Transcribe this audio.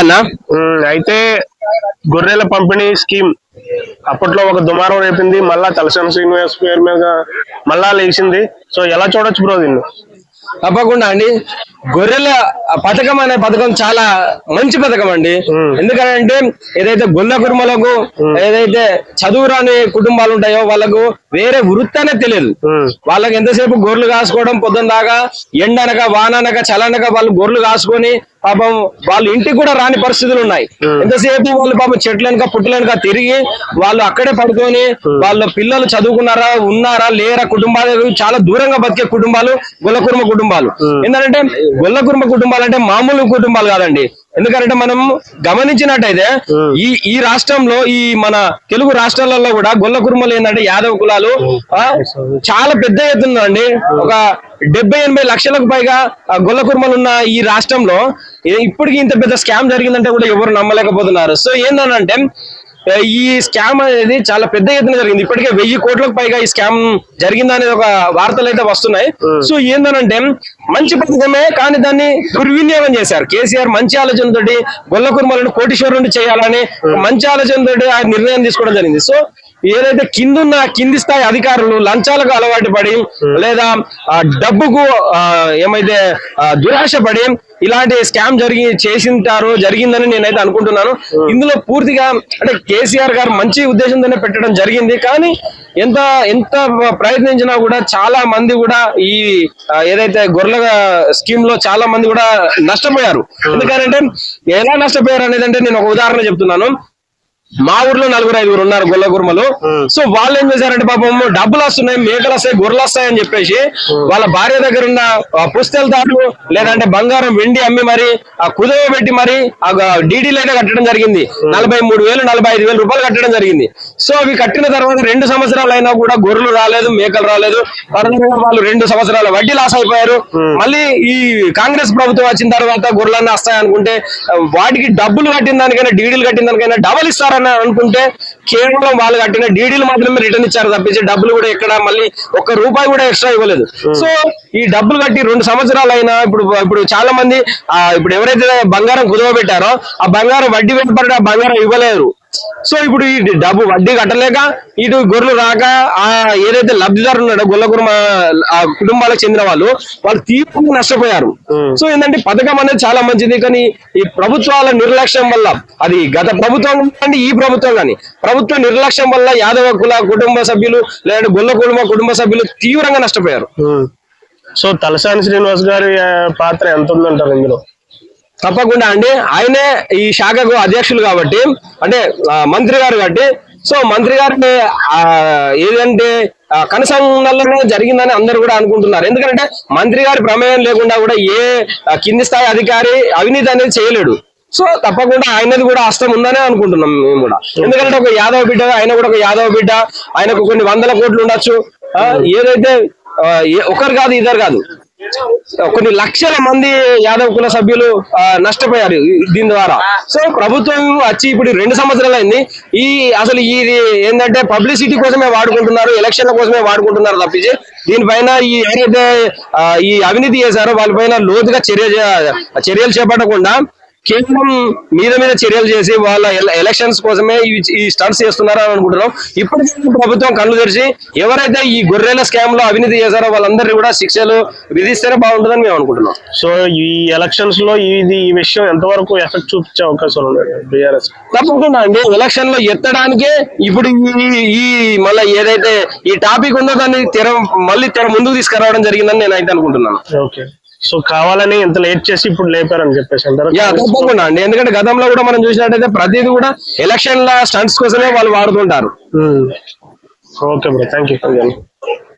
అన్న. అయితే గొర్రెల పంపిణీ స్కీమ్ అప్పట్లో ఒక దుమారం రేపింది మళ్ళా తలసాని శ్రీనివాస్ పేరు మీద మళ్ళా లేచింది. సో ఎలా చూడొచ్చు బ్రో దీన్ని? తప్పకుండా అండి. గొర్రెల పథకం అనే పథకం చాలా మంచి పథకం అండి. ఎందుకంటే ఏదైతే గొల్ల కుటుంబాలకు ఏదైతే చదువు రాని కుటుంబాలు ఉంటాయో వాళ్ళకు వేరే వృత్తి అనేది తెలియదు. వాళ్ళకి ఎంతసేపు గొర్రెలు కాసుకోవడం పొద్దున దాకా ఎండనక వాననక చలనక వాళ్ళు గొర్రెలు కాసుకొని పాపం వాళ్ళు ఇంటికి కూడా రాని పరిస్థితులు ఉన్నాయి. ఎంతసేపు వాళ్ళు పాపం చెట్లనక పుట్టలనక తిరిగి వాళ్ళు అక్కడే పడుకొని వాళ్ళ పిల్లలు చదువుకున్నారా ఉన్నారా లేరా కుటుంబాలు చాలా దూరంగా బతికే కుటుంబాలు గొల్లకుర్మ కుటుంబాలు. ఎందుకంటే గొల్లకుర్మ కుటుంబాలు అంటే మామూలు కుటుంబాలు కాదండి. ఎందుకంటే మనం గమనించినట్టయితే ఈ ఈ రాష్ట్రంలో ఈ మన తెలుగు రాష్ట్రాలలో కూడా గొల్ల కుర్మలు ఏంటంటే యాదవ కులాలు చాలా పెద్ద ఎత్తున అండి ఒక డెబ్బై ఎనభై లక్షలకు పైగా గొల్ల కుర్మలు ఉన్న ఈ రాష్ట్రంలో ఇప్పటికి ఇంత పెద్ద స్కామ్ జరిగిందంటే కూడా ఎవరు నమ్మలేకపోతున్నారు. సో ఏంటంటే ఈ స్కామ్ అనేది చాలా పెద్ద ఎత్తున జరిగింది. ఇప్పటికే వెయ్యి కోట్లకు పైగా ఈ స్కామ్ జరిగిందనేది ఒక వార్తలు అయితే వస్తున్నాయి సో ఏందనంటే మంచి పథకమే కానీ దాన్ని దుర్వినియోగం చేశారు. కేసీఆర్ మంచి ఆలోచనతోటి గొల్ల కుర్మలను కోటీశ్వరుడు చేయాలని మంచి ఆలోచనతోటి ఆ నిర్ణయం తీసుకోవడం జరిగింది. సో ఏదైతే కిందున్న కింది స్థాయి అధికారులు లంచాలకు అలవాటు పడి లేదా ఆ డబ్బుకు ఏమైతే దురాశ పడి ఇలాంటి స్కామ్ జరిగి చేసింటారు జరిగిందని నేనైతే అనుకుంటున్నాను. ఇందులో పూర్తిగా అంటే కేసీఆర్ గారు మంచి ఉద్దేశంతోనే పెట్టడం జరిగింది. కానీ ఎంత ఎంత ప్రయత్నించినా కూడా చాలా మంది కూడా ఈ ఏదైతే గొర్రెల స్కీమ్లో చాలా మంది కూడా నష్టపోయారు. ఎందుకంటే ఎలా నష్టపోయారు అనేది అంటే నేను ఒక ఉదాహరణ చెప్తున్నాను. మా ఊర్లో నలుగురు ఐదుగురు ఉన్నారు గొల్ల గుర్మలు సో వాళ్ళు ఏం చేశారంటే పాపం డబ్బులు వస్తున్నాయి మేకలు వస్తాయి గొర్రెలు వస్తాయి అని చెప్పేసి వాళ్ళ భార్య దగ్గర ఉన్న పుస్తెల తాడు లేదంటే బంగారం వెండి అమ్మి మరి ఆ కుదవ పెట్టి మరి ఆ డీడీలు అయితే కట్టడం జరిగింది. నలభై మూడు వేలు నలభై ఐదు వేలు రూపాయలు కట్టడం జరిగింది. సో అవి కట్టిన తర్వాత రెండు సంవత్సరాలు అయినా కూడా గొర్రెలు రాలేదు మేకలు రాలేదు. వాళ్ళు రెండు సంవత్సరాల వడ్డీ లాస్ అయిపోయారు. మళ్ళీ ఈ కాంగ్రెస్ ప్రభుత్వం వచ్చిన తర్వాత గొర్రెలన్నీ వస్తాయి అనుకుంటే ఆ, వాటికి డబ్బులు కట్టిన దానికైనా డీడీలు కట్టిన దానికైనా డబల్ ఇస్తారని అనుకుంటే కేవలం వాళ్ళు కట్టిన డీడీలు మాత్రమే రిటర్న్ ఇచ్చారు తప్పించి డబ్బులు కూడా ఎక్కడ మళ్ళీ ఒక్క రూపాయి కూడా ఎక్స్ట్రా ఇవ్వలేదు. సో ఈ డబ్బులు కట్టి రెండు సంవత్సరాలు అయినా ఇప్పుడు ఇప్పుడు చాలా మంది ఆ ఇప్పుడు ఎవరైతే బంగారం కుదవ పెట్టారో ఆ బంగారం వడ్డీ పెట్టబడి ఆ బంగారం ఇవ్వలేరు. సో ఇప్పుడు ఈ డబ్బు వడ్డీ కట్టలేక ఇటు గొర్రెలు రాక ఆ ఏదైతే లబ్ధిదారులు ఉన్నాడో గొల్ల కుర్మ ఆ కుటుంబాలకు చెందిన వాళ్ళు వాళ్ళు తీవ్రంగా నష్టపోయారు. సో ఏంటంటే పథకం అనేది చాలా మంచిది కానీ ఈ ప్రభుత్వాల నిర్లక్ష్యం వల్ల అది గత ప్రభుత్వం కానీ ఈ ప్రభుత్వం కానీ ప్రభుత్వ నిర్లక్ష్యం వల్ల యాదవ కుల కుటుంబ సభ్యులు లేదంటే గొల్ల కుటుంబ కుటుంబ సభ్యులు తీవ్రంగా నష్టపోయారు. సో తలసాని శ్రీనివాస్ గారి పాత్ర ఎంత ఉందంటారు ఇందులో? తప్పకుండా అండి. ఆయనే ఈ శాఖకు అధ్యక్షులు కాబట్టి అంటే మంత్రి గారు కాబట్టి. సో మంత్రి గారిని ఏదంటే ఆ, కనసంలో జరిగిందని అందరూ కూడా అనుకుంటున్నారు. ఎందుకంటే మంత్రి గారి ప్రమేయం లేకుండా కూడా ఏ కింది స్థాయి అధికారి అవినీతి అనేది చేయలేడు. సో తప్పకుండా ఆయనది కూడా అష్టం ఉందనే అనుకుంటున్నాం మేము కూడా. ఎందుకంటే ఒక యాదవ బిడ్డ ఆయన కూడా ఒక యాదవ బిడ్డ. ఆయనకు కొన్ని వందల కోట్లు ఉండొచ్చు. ఏదైతే ఒకరు కాదు ఇద్దరు కాదు. కొన్ని లక్షల మంది యాదవ్ కుల సభ్యులు నష్టపోయారు దీని ద్వారా. సో ప్రభుత్వం వచ్చి ఇప్పుడు రెండు సంవత్సరాలు అయింది. ఈ అసలు ఇది ఏంటంటే పబ్లిసిటీ కోసమే వాడుకుంటున్నారు ఎలక్షన్ల కోసమే వాడుకుంటున్నారు తప్పించి దీనిపైన ఈ ఏదైతే ఈ అవినీతి చేశారో వాళ్ళపైన లోతుగా చర్య చర్యలు చేపట్టకుండా కేవలం మీద మీద చర్యలు చేసి వాళ్ళ ఎల- ఎలక్షన్స్ కోసమే ఈ స్టంట్స్ చేస్తున్నారు అని అనుకుంటున్నాం. ఇప్పటికీ ప్రభుత్వం కళ్ళు తెరిచి ఎవరైతే ఈ గొర్రెల స్కామ్లో అవినీతి చేశారో వాళ్ళందరినీ కూడా శిక్షలు విధిస్తేనే బాగుంటుందని మేము అనుకుంటున్నాం. సో ఈ ఎలక్షన్స్లో ఇది ఈ విషయం ఎంతవరకు ఎఫెక్ట్ చూపించే అవకాశాలు ఉన్నాయి? బీఆర్ఎస్ తప్పకుండా అండి. ఎలక్షన్లో ఎత్తడానికే ఇప్పుడు ఈ ఈ మళ్ళీ ఏదైతే ఈ టాపిక్ ఉందో దాన్ని తెర మళ్ళీ తెర ముందుకు తీసుకురావడం జరిగిందని నేను అయితే అనుకుంటున్నాను. ఓకే. సో కావాలని ఇంత లేట్ చేసి ఇప్పుడు లేపారని చెప్పేసి తప్పకుండా అండి. ఎందుకంటే గతంలో కూడా మనం చూసినట్టయితే ప్రతిదీ కూడా ఎలక్షన్ల స్టంట్స్ కోసమే వాళ్ళు వాడుతుంటారు. Okay bro thank you